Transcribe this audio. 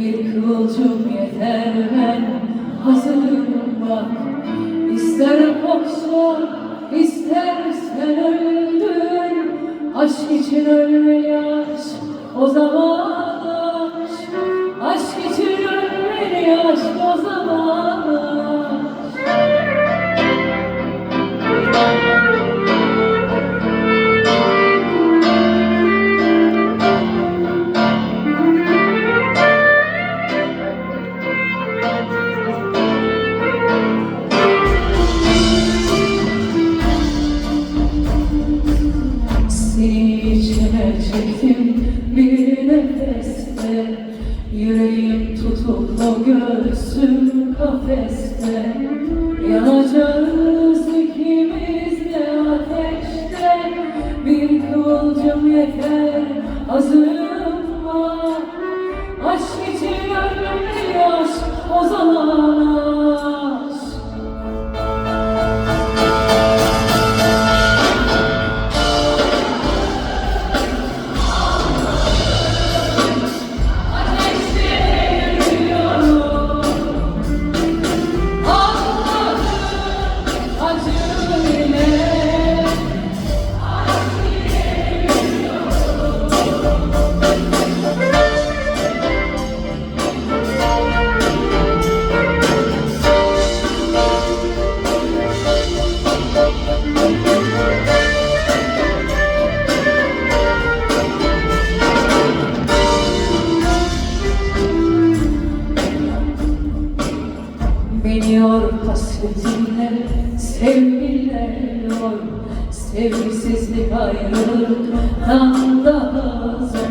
Bir kıvılcım yeter ben hazırım bak. İster koksa, istersen öldür. Aşk için ölmeli aşk, o zaman aşk. Aşk için ölmeli aşk, o zaman aşk. Çektim bir nefeste. Yüreğim tutuklu göğsüm kafeste. Yanacağız ikimiz de ateşte. Bir kıvılcım yeter hazırım var. Aşk için ölmeli aşk o zaman Beni yor hasretinle, sevgiler yor Sevgisizlik ayrılıktan daha zor